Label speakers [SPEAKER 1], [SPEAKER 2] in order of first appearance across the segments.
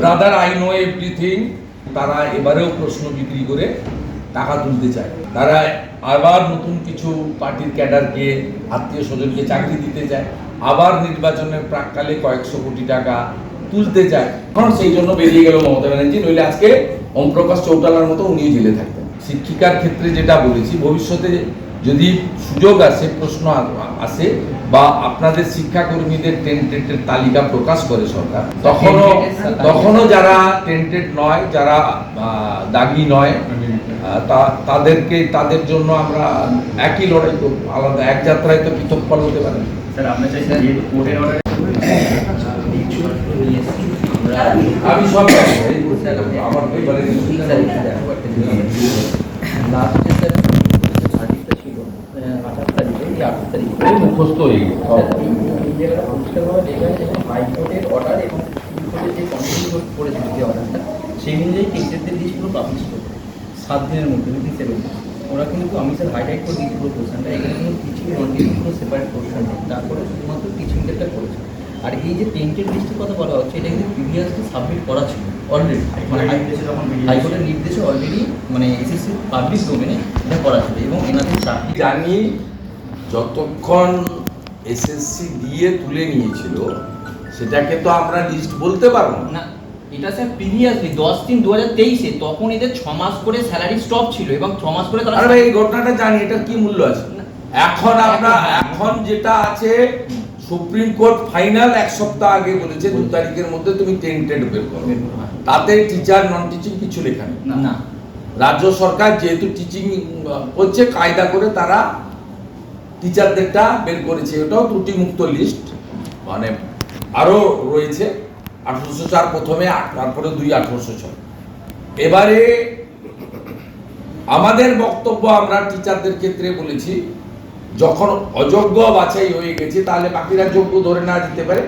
[SPEAKER 1] Brother I know everything তারা এবারেও প্রশ্ন বিক্রি করে টাকা তুলতে চায়। তারা আবার নতুন কিছু পার্টির ক্যাডারকে আত্মীয় স্বজনকে চাকরি দিতে চায়। আবার নির্বাচনের প্রাককালে কয়েকশো কোটি টাকা তুলতে চায়। কারণ সেই জন্য বেরিয়ে গেল মমতা ব্যানার্জি, নইলে আজকে ওম প্রকাশ চৌটালার মতো উনিও জেলে থাকতেন। শিক্ষিকার ক্ষেত্রে যেটা বলেছি, ভবিষ্যতে যদি সুযোগ আসে প্রশ্ন আসে বা আপনাদের শিক্ষাকর্মীদের টেন্টেডের তালিকা প্রকাশ করে সরকার তখনও তখনও যারা টেন্টেড নয় যারা দাগি নয় তা- তাদেরকে তাদের জন্য আমরা একই লড়াই করব আলাদা এক যাত্রায় তো পৃথক ফল হতে পারে না।
[SPEAKER 2] স্যার আমরা চাইছি যেহেতু কোর্টের অর্ডার
[SPEAKER 1] আমি সব আমার
[SPEAKER 3] কমিটি করেছিল যে অর্ডারটা সেই অনুযায়ী টেস্টের লিস্টগুলো পাবলিশ করবে সাত দিনের মধ্যে উইদিন সেভেন ওরা কিন্তু আমি স্যার হাইলাইট করে দিয়েছি পুরো পোর্শনটা এখানে কোনো টিচিং নন টিচিং কোনো সেপারেট পোর্শন নেই তারপরে শুধুমাত্র টিচিংটা করেছে আর এই যে টেন্টেড লিস্টের কথা বলা হচ্ছে এটা কিন্তু প্রিভিয়াসলি সাবমিট করা ছিল অলরেডি মানে হাইকোর্টের নির্দেশে অলরেডি মানে এসএসসি পাবলিক ডোমেনে এটা করা ছিল এবং এনাদের চাকরি
[SPEAKER 1] জানি যতক্ষণ এসএসসি দিয়ে তুলে নিয়েছিল সেটাকে তো আমরা লিস্ট বলতে পারব না।
[SPEAKER 3] এটা স্যার প্রিভিয়াসলি দশ তিন দু হাজার তেইশে তখন এদের ছ মাস করে স্যালারি স্টপ ছিল এবং ছ মাস করে তারা
[SPEAKER 1] আরে এই ঘটনাটা জানি এটার কি মূল্য আছে? এখন আমরা এখন যেটা আছে সুপ্রিম কোর্ট ফাইনাল এক সপ্তাহ আগে বলেছে দু তারিখের মধ্যে তুমি টেন্টেড বের করো। তাতে টিচার নন টিচিং কিছু লেখা নেই।
[SPEAKER 3] না। না
[SPEAKER 1] রাজ্য সরকার যেহেতু টিচিং করছে কায়দা করে তারা টিচারদেরটা বের করেছে ওটাও ত্রুটিমুক্ত লিস্ট মানে আরও রয়েছে, আঠারোশো চার প্রথমে তারপরে দুই, আঠারোশো ছয়। এবারে আমাদের বক্তব্য আমরা টিচারদের ক্ষেত্রে বলেছি, যখন অযোগ্য বাছাই হয়ে গেছে, তাহলে বাকিরা যোগ্য ধরে না দিতে পারে।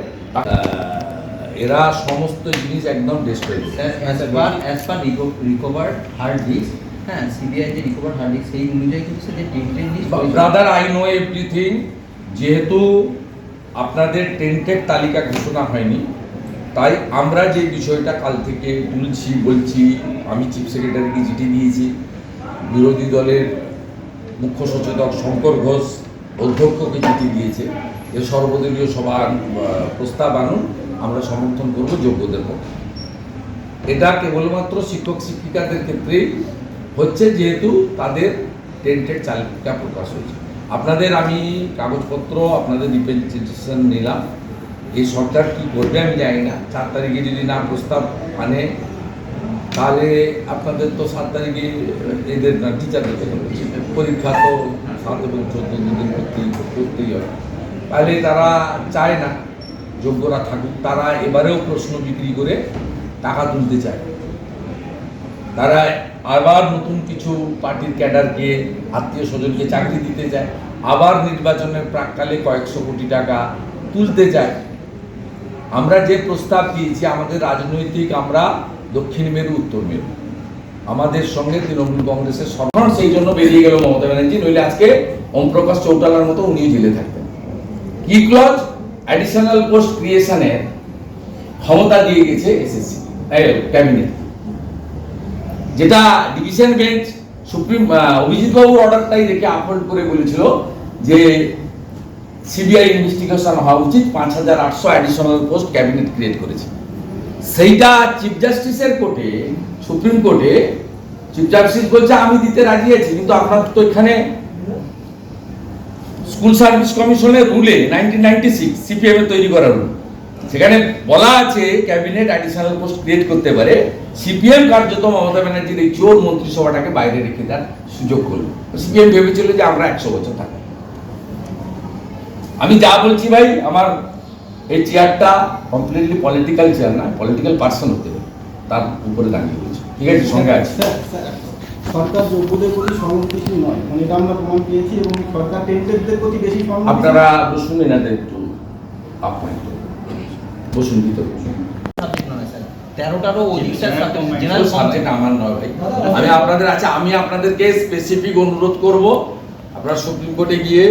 [SPEAKER 1] এরা সমস্ত জিনিস একদম ডিস্ট্রয়
[SPEAKER 3] রিকভার্ড হার্ড ডিস্ক হ্যাঁ সিবিআই যে রিকভার্ড হার্ড ডিস্ক সেই অনুযায়ী কিন্তু যে tainted list
[SPEAKER 1] brother I know everything যেহেতু আপনাদের টেন্টের তালিকা ঘোষণা হয়নি তাই আমরা যে বিষয়টা কাল থেকে তুলছি বলছি আমি চিফ সেক্রেটারিকে চিঠি দিয়েছি। বিরোধী দলের মুখ্য সচেতক শঙ্কর ঘোষ অধ্যক্ষকে চিঠি দিয়েছে যে সর্বদলীয় সভা প্রস্তাব আনুন আমরা সমর্থন করব যোগ্যদের পক্ষে। এটা কেবলমাত্র শিক্ষক শিক্ষিকাদের ক্ষেত্রেই হচ্ছে যেহেতু তাদের টেন্টেড চালিকা প্রকাশ হয়েছে। আপনাদের আমি কাগজপত্র, আপনাদের রিপ্রেজেন্টেশন নিলাম। এই সরকার কি করবে আমি জানি না। চার তারিখে যদি না প্রস্তাব আনে তাহলে আপনাদের তো সাত তারিখে এদের না টিচারদের পরীক্ষা তো সাত এবং চোদ্দ দিনের করতেই করতেই হবে। তাহলে তারা চায় না, যোগ্যরা থাকুক। তারা এবারেও প্রশ্ন বিক্রি করে টাকা তুলতে চায়। তারা আবার নতুন কিছু পার্টির ক্যাডারকে আত্মীয় স্বজনকে চাকরি দিতে চায় আবার নির্বাচনের প্রাককালে কয়েকশো কোটি টাকা তুলতে চায় আমরা যে প্রস্তাব দিয়েছি, আমাদের রাজনৈতিক, আমরা দক্ষিণ মেরু, উত্তর মেরু। আমাদের সঙ্গে তৃণমূল কংগ্রেসের সরকার, সেই জন্য বেরিয়ে গেল মমতা ব্যানার্জি, নইলে আজকে ওম প্রকাশ চৌটালার মতো উনিও জেলে থাকতেন। কি ক্লজ? অ্যাডিশনাল পোস্ট ক্রিয়েশনের ক্ষমতা দিয়ে গেছে এসএসসি ক্যাবিনেট। যেটা ডিভিশন বেঞ্চ সুপ্রিম অভিজিৎ বাবুর অর্ডারটাই রেখে আপলোড করে বলেছিল যে সিবিআই ইনভেস্টিগেশন হওয়া উচিত, পাঁচ হাজার আটশো অ্যাডিশনাল পোস্ট ক্যাবিনেট ক্রিয়েট করেছে। সেইটা চিফ জাস্টিসের কোর্টে সুপ্রিম কোর্টে চিফ জাস্টিস বলছে, আমি দিতে রাজি আছি, কিন্তু আপনার তো এখানে স্কুল সার্ভিস কমিশনের রুলে নাইনটিন নাইনটি সিক্স সিপিএম এর তৈরি করা রুল সেখানে বলা আছে ক্যাবিনেট অ্যাডিশনাল পোস্ট ক্রিয়েট করতে পারে। সিপিএম কার্যত মমতা ব্যানার্জির এই চোর মন্ত্রিসভাটাকে বাইরে রেখে দেওয়ার সুযোগ করল। সিপিএম ভেবেছিল যে আমরা একশো বছর থাকব। আমি যা বলছি ভাই আমার এই চেয়ারটা কমপ্লিটলি পলিটিক্যাল চেয়ার না পলিটিক্যাল পার্সন হতে হবে। তার উপরে দাঁড়িয়ে বলছি ঠিক আছে সঙ্গে আছে।
[SPEAKER 4] সরকার যোগ্যদের প্রতি সহানুভূতিশীল নয়। মানে এটা আমরা প্রমাণ পেয়েছি এবং সরকার টেন্টেডদের প্রতি বেশি
[SPEAKER 1] আপনারা বসুন এনাদের একটু আপনার বসুন ভিতরে বসুন।
[SPEAKER 3] সাবজেক্ট তেরোটারও অধিক জেনারেল
[SPEAKER 1] সাবজেক্ট আমার নয় ভাই। আমি আপনাদের আছে আমি আপনাদেরকে স্পেসিফিক অনুরোধ করব। আপনারা সুপ্রিম কোর্টে গিয়ে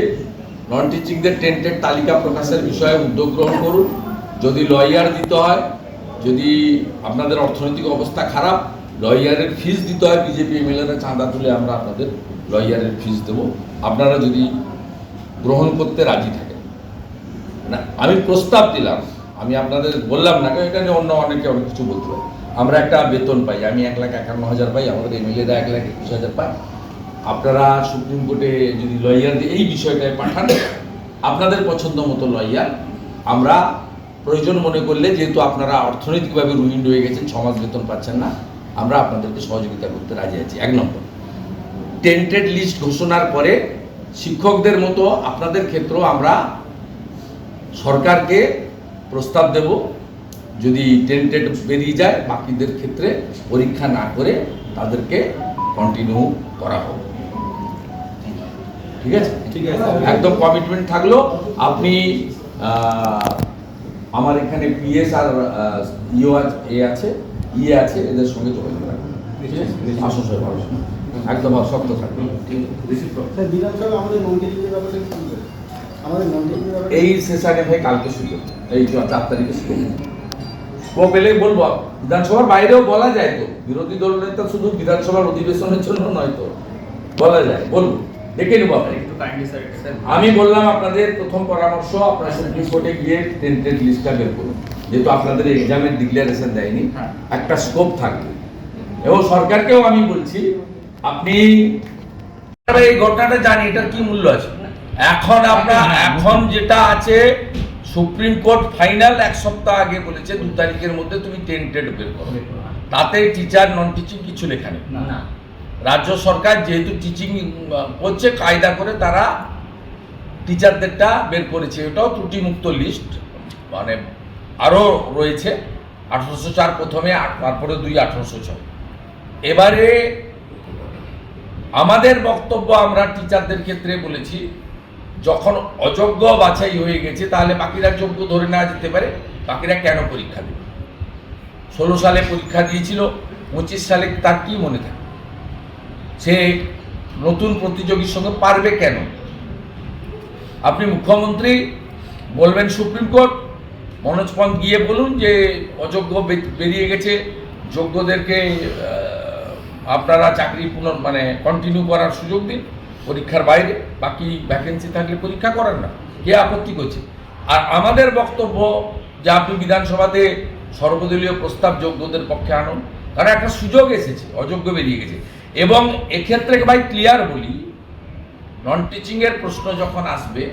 [SPEAKER 1] নন টিচিংদের টেন্টেড তালিকা প্রকাশের বিষয়ে উদ্যোগ গ্রহণ করুন। যদি লয়ার দিতে হয় যদি আপনাদের অর্থনৈতিক অবস্থা খারাপ লয়ারের ফিস দিতে হয় বিজেপি এমএলএরা চাঁদা তুলে আমরা আপনাদের লয়ারের ফিস দেবো। আপনারা যদি গ্রহণ করতে রাজি থাকেন। আমি প্রস্তাব দিলাম আমি আপনাদের বললাম না এটা নিয়ে অন্য অনেকে অনেক কিছু বলতে পারে। আমরা একটা বেতন পাই, আমি এক লাখ একান্ন হাজার পাই, আমাদের এমএলএরা এক লাখ একুশ হাজার পায়। আপনারা সুপ্রিম কোর্টে যদি লয়ার দিয়ে এই বিষয়টায় পাঠান, আপনাদের পছন্দ মতো লয়ার, আমরা প্রয়োজন মনে করলে, যেহেতু আপনারা অর্থনৈতিকভাবে রুইন্ড হয়ে গেছেন, সমাজ বেতন পাচ্ছেন না, আমরা আপনাদেরকে সহযোগিতা করতে রাজি আছি। এক নম্বর। টেন্টেড লিস্ট ঘোষণার পরে শিক্ষকদের মতো আপনাদের ক্ষেত্রেও আমরা সরকারকে প্রস্তাব দেব। যদি টেন্টেড বেরিয়ে যায় বাকিদের ক্ষেত্রে পরীক্ষা না করে তাদেরকে কন্টিনিউ করা হবে ঠিক আছে?
[SPEAKER 4] ঠিক আছে।
[SPEAKER 1] একদম কমিটমেন্ট থাকল। আপনি আমার এখানে পিএস আর ইও এ আছে ইয়ে আছে এদের সঙ্গে যোগাযোগ রাখবেন আসুন স্যার ভালো একদম শক্ত
[SPEAKER 4] থাকবে ঠিক আমাদের
[SPEAKER 1] এই সেশনে ভাই কালকে সুযোগ এই চার তারিখে সুযোগ স্কোপ এলেই বলব বিধানসভার বাইরেও বলা যায় তো। বিরোধী দল নেতা শুধু বিধানসভার অধিবেশনের জন্য নয় তো। বলা যায় বলব। দেখে নেব আমি বললাম আপনাদের প্রথম পরামর্শ আপনারা সুপ্রিম কোর্টে গিয়ে টেন্টেড লিস্টটা বের করুন। যেহেতু আপনাদের এক্সামের ডিক্লারেশন দেয়নি
[SPEAKER 2] হ্যাঁ।
[SPEAKER 1] একটা স্কোপ থাকবে। এবং সরকারকেও আমি বলছি আপনি এই ঘটনাটা জানি এটার কি মূল্য আছে? এখন আপনার এখন যেটা আছে সুপ্রিম কোর্ট ফাইনাল এক সপ্তাহ আগে বলেছে দু তারিখের মধ্যে তুমি টেন্টেড বের করো। তাতে টিচার নন টিচিং কিছু লেখা নেই।
[SPEAKER 3] না।
[SPEAKER 1] রাজ্য সরকার যেহেতু টিচিং করছে কায়দা করে তারা টিচারদেরটা বের করেছে। এটাও ত্রুটিমুক্ত লিস্ট মানে আরও রয়েছে আঠারোশো চার প্রথমে তারপরে দুই আঠারোশো ছয়। এবারে আমাদের বক্তব্য আমরা টিচারদের ক্ষেত্রে বলেছি যখন অযোগ্য বাছাই হয়ে গেছে, তাহলে বাকিরা যোগ্য ধরে নেওয়া যেতে পারে। বাকিরা কেন পরীক্ষা দেবে? ষোলো সালে পরীক্ষা দিয়েছিল, পঁচিশ সালে তার কি মনে থাকে? সে নতুন প্রতিযোগীর সঙ্গে পারবে কেন? আপনি মুখ্যমন্ত্রী বলবেন সুপ্রিম কোর্ট, মনোজ পন্থ গিয়ে বলুন যে অযোগ্য বেরিয়ে গেছে, যোগ্যদেরকে আপনারা চাকরি পুনর মানে কন্টিনিউ করার সুযোগ দিন। পরীক্ষার বাইরে, বাকি ভ্যাকেন্সি থাকলে পরীক্ষা করেন না। কে আপত্তি করছে? আর আমাদের বক্তব্য যে আপনি বিধানসভাতে সর্বদলীয় প্রস্তাব যোগ্যদের পক্ষে আনুন কারণ একটা সুযোগ এসেছে, অযোগ্য বেরিয়ে গেছে। এবং এক্ষেত্রে ভাই ক্লিয়ার বলি নন টিচিংয়ের প্রশ্ন যখন আসবে,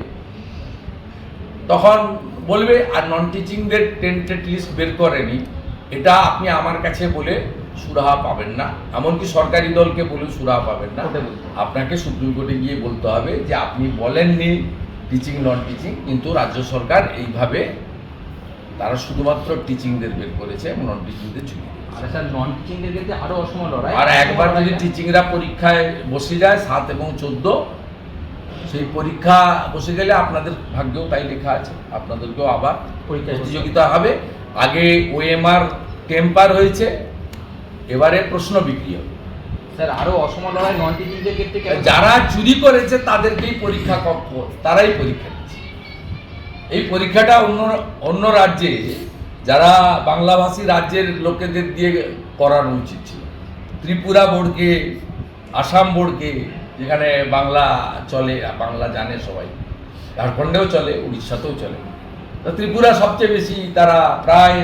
[SPEAKER 1] তখন বলবে, আর নন টিচিংদের টেন্টেড লিস্ট বের করেনি। এটা আপনি আমার কাছে বলে সুরাহা পাবেন না। এমনকি সরকারি দলকে বলে সুরাহা পাবেন না। আপনাকে সুপ্রিম কোর্টে গিয়ে বলতে হবে যে আপনি বলেননি টিচিং নন টিচিং কিন্তু রাজ্য সরকার এইভাবে তারা শুধুমাত্র টিচিংদের বের করেছে এবং নন টিচিংদের ছুটি দিয়েছে।
[SPEAKER 3] আর
[SPEAKER 1] একবার যদি টিচিংরা পরীক্ষায় বসে যায় সাত এবং চোদ্দ সেই পরীক্ষা বসে গেলে আপনাদের ভাগ্যেও তাই লেখা আছে। আপনাদেরকেও আবার প্রতিযোগিতা হবে। আগে ওএমআর টেম্পার হয়েছে এবারে প্রশ্ন বিক্রি হবে
[SPEAKER 3] স্যার আরও অসম লড়াই টিচিংদের ক্ষেত্রে
[SPEAKER 1] যারা চুরি করেছে তাদেরকেই পরীক্ষা কক্ষ তারাই পরীক্ষা দিচ্ছে। এই পরীক্ষাটা অন্য অন্য রাজ্যে যারা বাংলাভাষী রাজ্যের লোকেদের দিয়ে করানো উচিত ছিল। ত্রিপুরা বোর্ডকে আসাম বোর্ডকে যেখানে বাংলা চলে বাংলা জানে সবাই। ঝাড়খণ্ডেও চলে উড়িষ্যাতেও চলে। তো ত্রিপুরা সবচেয়ে বেশি তারা প্রায়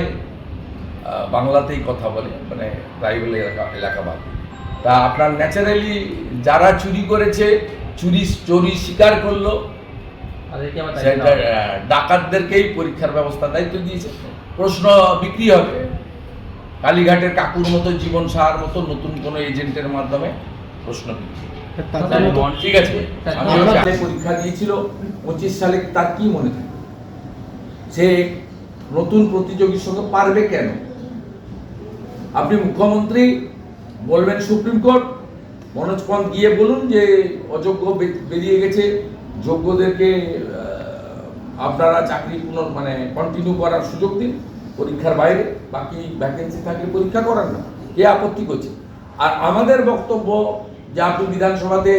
[SPEAKER 1] বাংলাতেই কথা বলে মানে ট্রাইবেল এলাকা এলাকাবাদ। তা আপনার ন্যাচারালি যারা চুরি করেছে চুরি চুরি স্বীকার করল ডাকাতদেরকেই পরীক্ষার ব্যবস্থা দায়িত্ব দিয়েছে। প্রশ্ন বিক্রি হবে। কালীঘাটের কাকুর মতো জীবন সাহার মতো নতুন কোনো এজেন্টের মাধ্যমে প্রশ্ন বিক্রি ঠিক আছে আমি পরীক্ষা দিয়েছিল পঁচিশ সালে তার কি মনে থাকে? সে নতুন প্রতিযোগীর সঙ্গে পারবে কেন? আপনি মুখ্যমন্ত্রী বলবেন সুপ্রিম কোর্ট, মনোজ পন্থ গিয়ে বলুন যে অযোগ্য বেরিয়ে গেছে, যোগ্যদেরকে আপনারা চাকরি পুনর মানে কন্টিনিউ করার সুযোগ দিন, পরীক্ষার বাইরে, বাকি ভ্যাকেন্সি থাকলে পরীক্ষা করার না, কে আপত্তি করছে? আর আমাদের বক্তব্য যে আপনি বিধানসভাতে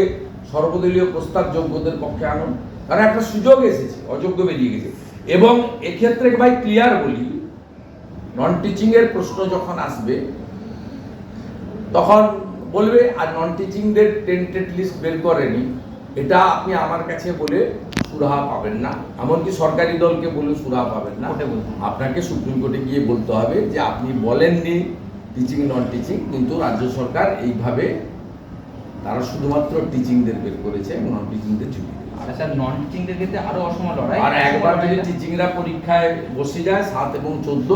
[SPEAKER 1] সর্বদলীয় প্রস্তাব যোগ্যদের পক্ষে আনুন কারণ একটা সুযোগ এসেছে, অযোগ্য বেরিয়ে গেছে। এবং এক্ষেত্রে ভাই ক্লিয়ার বলি নন টিচিংয়ের প্রশ্ন যখন আসবে তখন বলবে আর নন টিচিংদের টেন্টেড লিস্ট বের করেনি। এটা আপনি আমার কাছে বলে সুরাহা পাবেন না। এমনকি সরকারি দলকে বলে সুরাহা পাবেন না। আপনাকে সুপ্রিম কোর্টে গিয়ে বলতে হবে যে আপনি বলেননি টিচিং নন টিচিং কিন্তু রাজ্য সরকার এইভাবে তারা শুধুমাত্র টিচিংদের বের করেছে এবং নন টিচিংদের ছুটি
[SPEAKER 3] নন টিচিংদের ক্ষেত্রে আরও লড়াই
[SPEAKER 1] আর একবার যদি টিচিংরা পরীক্ষায় বসে যায় সাত এবং চোদ্দ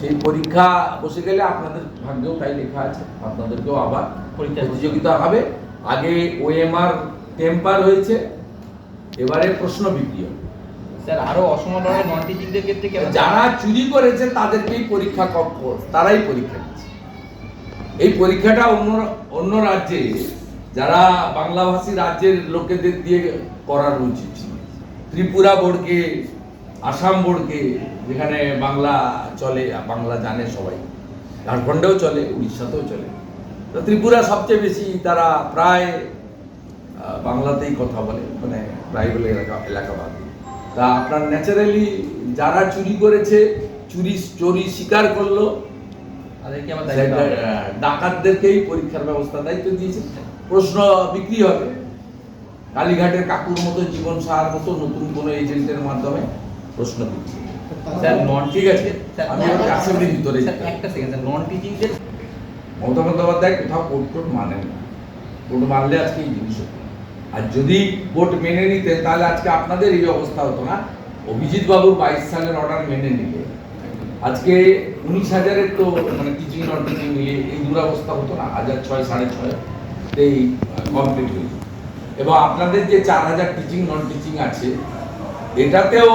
[SPEAKER 1] সেই পরীক্ষা বসে গেলে আপনাদের ভাগ্যেও তাই লেখা আছে। আপনাদেরকেও আবার
[SPEAKER 3] পরীক্ষা
[SPEAKER 1] প্রতিযোগিতা হবে। আগে ওএমআর টেম্পার হয়েছে এবারে প্রশ্ন বিক্রি হবে
[SPEAKER 3] স্যার আরও অসম লড়াই নন টিচিংদের ক্ষেত্রে
[SPEAKER 1] যারা চুরি করেছে তাদেরকেই পরীক্ষা ক- ক- তারাই পরীক্ষা দিচ্ছে। এই পরীক্ষাটা অন্য অন্য রাজ্যে যারা বাংলাভাষী রাজ্যের লোকেদের দিয়ে করার উচিত ত্রিপুরা বোর্ডকে আসাম বোর্ডকে যেখানে বাংলা চলে বাংলা জানে সবাই। ঝাড়খণ্ডেও চলে উড়িষ্যাতেও চলে। তো ত্রিপুরা সবচেয়ে বেশি তারা প্রায় বাংলাতেই কথা বলে মানে প্রায় বলে এলাকা এলাকাবাদ তা আপনার ন্যাচারালি যারা চুরি করেছে চুরি চুরি স্বীকার করল ডাকাতদেরকেই পরীক্ষার ব্যবস্থা দায়িত্ব দিয়েছে। প্রশ্ন বিক্রি হবে। কালীঘাটের কাকুর মতো জীবন সাহার মতো নতুন কোনো এজেন্টের মাধ্যমে। প্রশ্ন বিক্রি
[SPEAKER 3] স্যার নন
[SPEAKER 1] ঠিক আছে। আমি অ্যাসেম্বলির ভিতরে
[SPEAKER 3] একটা সেকেন্ড স্যার নন টিচিংদের
[SPEAKER 1] মমতা বন্দ্যোপাধ্যায় কোথাও কোর্ট টোট মানেন না। কোর্ট মানলে আজকে এই জিনিস হতো আর যদি কোর্ট মেনে নিতেন তাহলে আজকে আপনাদের এই অবস্থা হতো না। অভিজিৎ বাবুর বাইশ সালের অর্ডার মেনে নিলে। আজকে উনিশ হাজারের তো মানে টিচিং নন টিচিং মিলিয়ে এই দুরবস্থা হতো না হাজার ছয় সাড়ে ছয় এই কমপ্লিট হয়েছে এবং আপনাদের যে চার হাজার টিচিং নন টিচিং আছে এটাতেও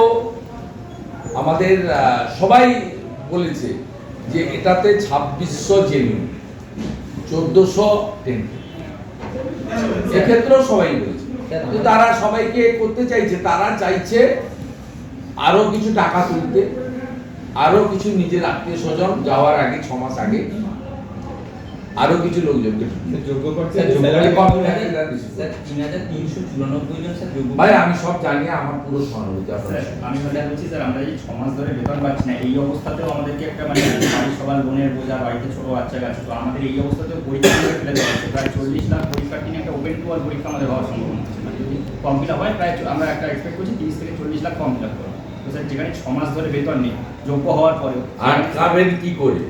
[SPEAKER 1] আমাদের সবাই বলেছে যে এটাতে ছাব্বিশশো জেনু চোদ্দশো এক্ষেত্রেও সবাই বলেছে। তারা সবাইকে করতে চাইছে, তারা চাইছে আরও কিছু টাকা তুলতে, আরও কিছু নিজের আত্মীয় স্বজন যাওয়ার আগে ছমাস মাস আগে আরও কিছু লোকজনকে ভাই আমি সব জানি আমার পুরো সহানুভূতি
[SPEAKER 2] আমি ওটা বলছি স্যার আমরা এই ছ মাস ধরে বেতন পাচ্ছি না। এই অবস্থাতেও আমাদেরকে একটা মানে বাড়ির সবার লোনের বোঝা বাড়িতে ছোট বাচ্চা কাছে তো আমাদের এই অবস্থাতেও পরীক্ষা ফেলে দেওয়া হচ্ছে। প্রায় চল্লিশ লাখ পরীক্ষার্থী নিয়ে একটা ওপেন টু পরীক্ষা আমাদের হওয়ার সম্ভাবনা আছে। মানে যদি ফর্ম ফিল হয় প্রায় আমরা একটা এক্সপেক্ট করছি তিরিশ থেকে চল্লিশ লাখ ফর্ম ফিল আপ করব। তো স্যার যেখানে ছ মাস ধরে বেতন নেই যোগ্য হওয়ার পরেও
[SPEAKER 1] আটকাবেন কি করে?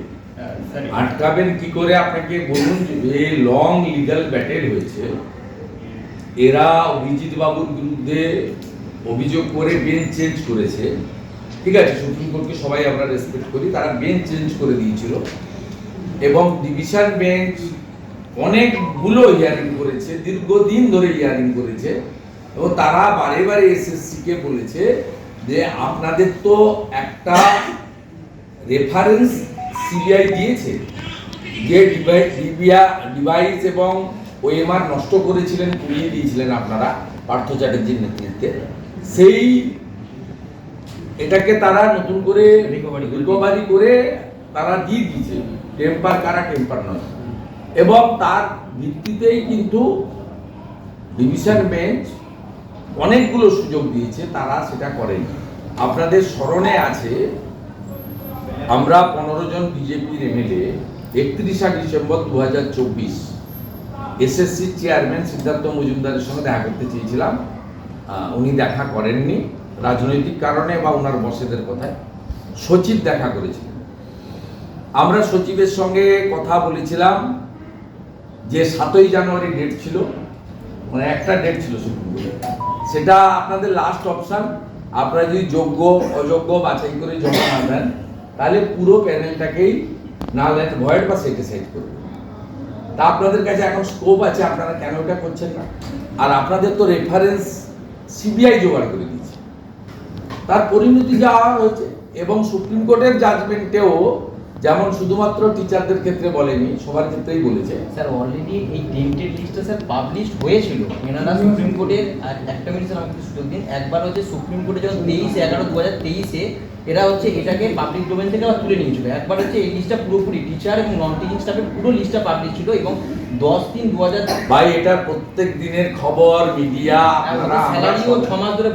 [SPEAKER 1] আটকাবেন কি করে? আপনাকে বলুন যে লং লিগ্যাল ব্যাটেল হয়েছে, এরা অভিজিৎ বাবুর বিরুদ্ধে অভিযোগ করে বেঞ্চ চেঞ্জ করেছে। ঠিক আছে, সুপ্রিম কোর্টকে সবাই আমরা রেসপেক্ট করি, তারা বেঞ্চ চেঞ্জ করে দিয়েছিল। এবং ডিভিশন বেঞ্চ অনেকগুলো হিয়ারিং করেছে, দীর্ঘদিন ধরে হিয়ারিং করেছে। এবং তারা বারে বারে এসএসসিকে বলেছে যে আপনাদের তো একটা রেফারেন্স সিবিআই দিয়েছে যে ডিবিয়া ডিভাইস এবং ওএমআর নষ্ট করেছিলেন পুড়িয়ে দিয়েছিলেন আপনারা পার্থ চ্যাটার্জির নেতৃত্বে। সেই এটাকে তারা নতুন করে রিকভারি করে তারা দিয়ে দিয়েছে। টেম্পার কারা টেম্পার নয়। এবং তার ভিত্তিতেই কিন্তু ডিভিশন বেঞ্চ অনেকগুলো সুযোগ দিয়েছে তারা সেটা করেনি। আপনাদের স্মরণে আছে আমরা পনেরো জন বিজেপির এমএলএ একত্রিশা ডিসেম্বর দু হাজার চব্বিশ এসএসসির চেয়ারম্যান সিদ্ধার্থ মজুমদারের সঙ্গে দেখা করতে চেয়েছিলাম। উনি দেখা করেননি, রাজনৈতিক কারণে বা ওনার বসেদের কথায়। সচিব দেখা করেছিলেন। আমরা সচিবের সঙ্গে কথা বলেছিলাম যে সাতই জানুয়ারি ডেট ছিল মানে একটা ডেট ছিল সুপ্রিম কোর্টে সেটা আপনাদের লাস্ট অপশন আপনারা যদি যোগ্য, অযোগ্য বাছাই করে জমা না দেন তাহলে পুরো প্যানেলটাকেই না ভয়েড বা সেটে সেট করবে। তা আপনাদের কাছে এখন স্কোপ আছে, আপনারা কেন ওটা করছেন না? আর আপনাদের তো রেফারেন্স সিবিআই জোগাড় করে দিয়েছে। তার পরিণতি যা হয়েছে, এবং সুপ্রিম কোর্টের জাজমেন্টেও যেমন শুধুমাত্র টিচারদের ক্ষেত্রে বলেনি সবার ক্ষেত্রেই বলেছে।
[SPEAKER 3] স্যার অলরেডি এই টেন্টেড লিস্টটা স্যার পাবলিশ হয়েছিল। এনারা সুপ্রিম কোর্টের একটা মিনিট স্যার আমাকে সুযোগ দিন। একবার হচ্ছে সুপ্রিম কোর্টে যখন তেইশ এগারো দু হাজার তেইশে এরা হচ্ছে এটাকে পাবলিক ডোমেন থেকে আবার তুলে নিয়েছিল একবার হচ্ছে এই লিস্টটা পুরোপুরি টিচার এবং নন টিচিং স্টাফের পুরো লিস্টটা পাবলিশ ছিল এবং দশ তিন দু হাজার
[SPEAKER 1] ভাই এটা প্রত্যেক দিনের খবর মিডিয়া আমরা
[SPEAKER 3] স্যালারিও
[SPEAKER 1] সবাই-
[SPEAKER 3] ছ মাস ধরে